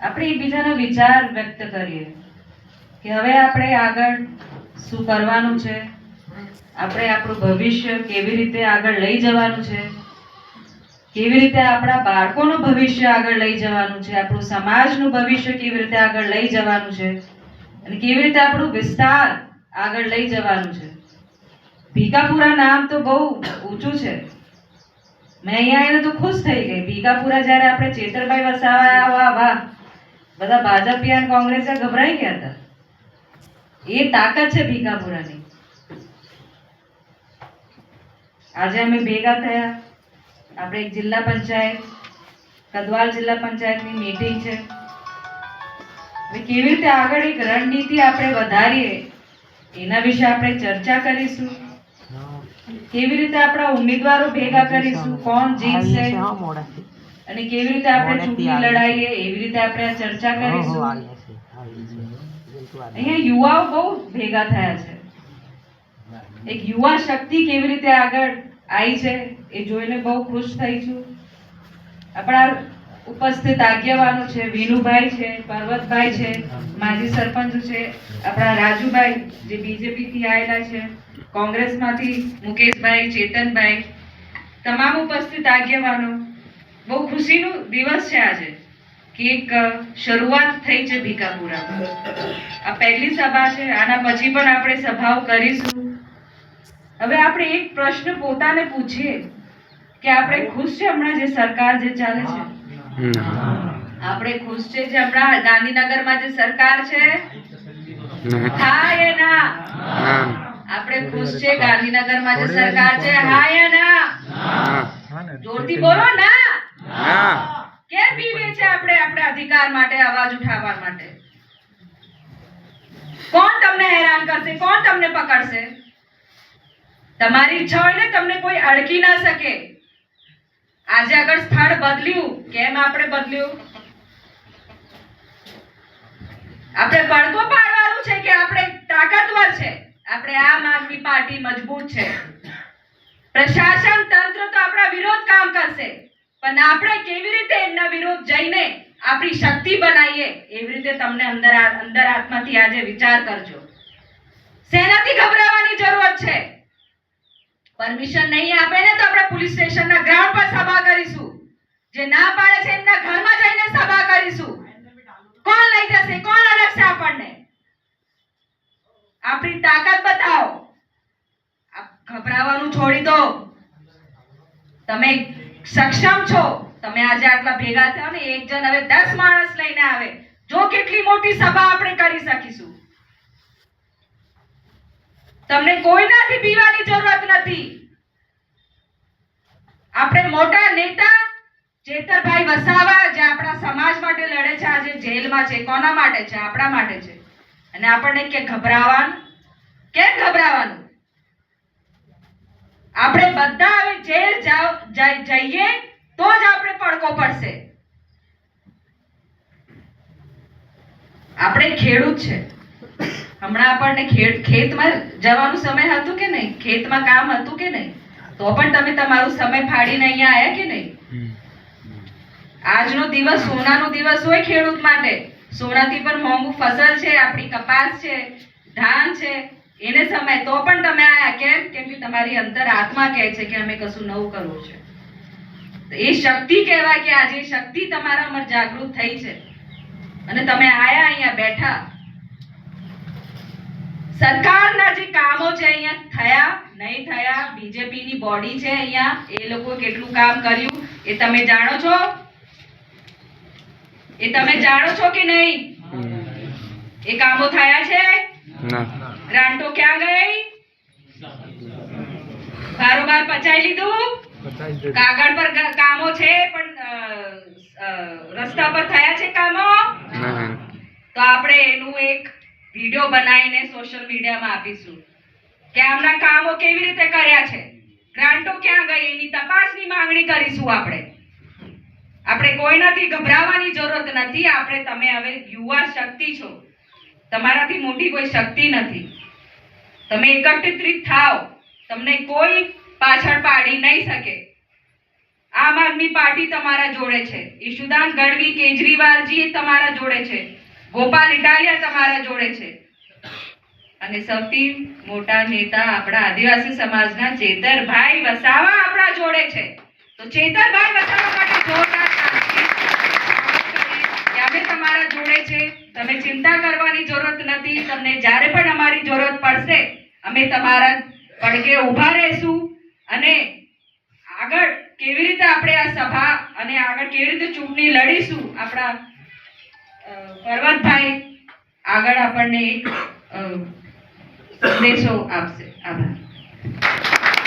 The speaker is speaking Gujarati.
આપણે એકબીજાનો વિચાર વ્યક્ત કરીએ કે હવે આપણે આગળ શું કરવાનું છે? આપણે આપણું ભવિષ્ય કેવી રીતે આગળ લઈ જવાનું છે? કેવી રીતે આપણા બાળકોનું ભવિષ્ય આગળ લઈ જવાનું છે? આપણું સમાજનું ભવિષ્ય કેવી રીતે આગળ લઈ જવાનું છે? અને કેવી રીતે આપણું વિસ્તાર આગળ લઈ જવાનું છે? ભીકાપુરા નામ તો બહુ ઊંચું છે. મેં અહીંયા એને તો ખુશ થઈ ગઈ. ભીકાપુરા જ્યારે આપણે ચેતરભાઈ વસાવા વાહ વાહ બધા ભાજપિયા અને કોંગ્રેસે ગભરાઈ ગયા હતા. એ તાકાત છે ભીખાપુરાની. આજે અમે ભેગા થયા. આપણે એક જિલ્લા પંચાયત કદવાલ જિલ્લા પંચાયતની મીટિંગ છે. કેવી રીતે આગળ એક રણનીતિ આપણે વધારીએ એના વિશે આપણે ચર્ચા કરીશું. કેવી રીતે આપણા ઉમેદવારો ભેગા કરીશું કોણ જીતશે? અને કેવી રીતે આપણે ચૂંટણી લડાઈએ એવી રીતે આપણે આ ચર્ચા કરીશું? અહીંયા યુવાઓ બહુ ભેગા થયા છે. એક યુવા શક્તિ કેવી રીતે આગળ આવી છે એ જોઈને બહુ ખુશ થઈ છું. આપણા ઉપસ્થિત આગેવાનો છે વિનુભાઈ છે પર્વતભાઈ છે માજી સરપંચ છે આપણા રાજુભાઈ જે બીજેપી થી આવેલા છે કોંગ્રેસમાંથી મુકેશભાઈ ચેતનભાઈ તમામ ઉપસ્થિત આગેવાનો બહુ ખુશીનો દિવસ છે આજે કે એક શરૂઆત થઈ છે ભીકાપુરામાં આ પહેલી સભા છે આના પછી પણ આપણે સભાઓ કરીશું. હવે આપણે એક પ્રશ્ન પોતાને પૂછીએ કે આપણે ખુશ છે હમણાં જે સરકાર જે ચાલે છે? આપણે ખુશ છે જે હમણાં ગાંધીનગરમાં જે સરકાર છે? હા એ ના આપણે ખુશ છે ગાંધીનગરમાં જે સરકાર છે? હા એ ના જોરથી બોલો ના! કેમ પીવે છે આપણે આપણે અધિકાર માટે, અવાજ ઉઠાવવા માટે? કોણ તમને હેરાન કરશે? કોણ તમને પકડશે? તમારી ઈચ્છા હોય ને તમને કોઈ અડકી ના શકે. આજે આગળ સ્થળ બદલ્યું. કેમ આપણે બદલ્યું? આપણે પડકો પાડવાનું છે કે આપણે તાકાતવર છે? આપણે આમ આદમી પાર્ટી મજબૂત છે. પ્રશાસન તંત્ર તો આપણા વિરોધ કામ કરશે. પણ આપણે કેવી રીતે એમના વિરોધ જઈને આપણી શક્તિ બનાવીએ, એવી રીતે તમને અંદર અંદર આત્માથી આજે વિચાર કરજો. શેનાથી ગભરાવાની જરૂરત છે? પરમિશન નહીં આપે ને તો આપણે પોલીસ સ્ટેશનના ગ્રાઉન્ડ પર સભા કરીશું. જે ના પાડે છે એમના ઘરમાં જઈને સભા કરીશું. કોણ લઈ જશે? કોણ અડકશે આપણને? આપણી તાકાત બતાવો. ગભરાવાનું છોડી દો. તમે સક્ષમ છો? તમે આજે આટલા ભેગા થયા ને એક જણ હવે દસ માણસ લઈને આવે. જો કેટલી મોટી સભા આપણે કરી શકીશું. તમને કોઈનાથી પીવાની જરૂરત નથી. આપણે મોટા નેતા ચેતરભાઈ વસાવા જે આપણા સમાજ માટે લડે છે, આજે જેલમાં છે. કોના માટે છે? આપણા માટે છે. અને આપણને કે ગભરાવાનું? કેમ ગભરાવાનું આપણે બધા હવે જેલ જાવ જઈ- જઈએ, તો જ આપણે પડકો પડશે. આપણે ખેડૂત છે. હમણાં આપણને ખેત ખેતમાં જવાનું સમય હતું કે નહીં? ખેતમાં કામ હતું કે નહીં? તો પણ તમે તમારું સમય ફાડીને અહીંયા આવ્યા કે નહીં? આજનો દિવસ સોનાનો દિવસ હોય ખેડૂત માટે. સોનાથી પણ મોંઘું ફસલ છે, આપણી કપાસ છે, ધાન છે, એને સમય. તો પણ તમે આયા. કેમ? કેમ કે તમારી અંતર આત્મા કહે છે કે અમે કશું નવું કરવું છે. એ શક્તિ કહેવાય કે આજે શક્તિ તમારામાં જાગૃત થઈ છે. અને તમે આયા અહીંયા બેઠા. સરકારના જે કામો છે અહીંયા થયા નહીં થયા બીજેપીની બોડી છે અહીંયા એ લોકો કેટલું કામ કર્યું એ તમે જાણો છો? એ તમે જાણો છો કે નહીં? એ કામો થયા છે? ગ્રાન્ટો ક્યાં ગઈ? બારોબાર પચાઈ લીધું? કાગળ પર કામો છે પણ રસ્તા પર થયા છે કામો? તો આપણે એનું એક વીડિયો બનાવીને સોશિયલ મીડિયામાં આપીશું. કે આમના કામો કેવી રીતે કર્યા છે? ગ્રાન્ટો ક્યાં ગઈ? એની તપાસની માંગણી કરીશું આપણે. આપણે કોઈનાથી ગભરાવાની જરૂરત નથી. આપણે તમે હવે યુવા શક્તિ છો. તમારાથી મોટી કોઈ શક્તિ નથી. તમે એકત્રિત થાવ તમને કોઈ પાછળ પાડી નહીં શકે. આમ આદમી પાર્ટી તમારા જોડે છે. ઈશુદાન, ગઢવી, કેજરીવાલજી તમારા જોડે છે. ગોપાલ ઇટાલિયા તમારા જોડે છે. અને સૌથી મોટા નેતા આપણા આદિવાસી સમાજના ચેતરભાઈ વસાવા આપણા જોડે છે. તો ચેતરભાઈ વસાવા માટે જોરદાર. અમે તમારા જોડે છે. તમે ચિંતા કરવાની જરૂરત નથી. તમને જ્યારે પણ અમારી જરૂરત પડશે, અમે તમારા પડકે ઊભા રહેશું. અને આગળ કેવી રીતે આપણે આ સભા અને આગળ કેવી રીતે ચૂંટણી લડીશું આપણા પર્વતભાઈ આગળ આપણને એક સંદેશો આપશે. આભાર.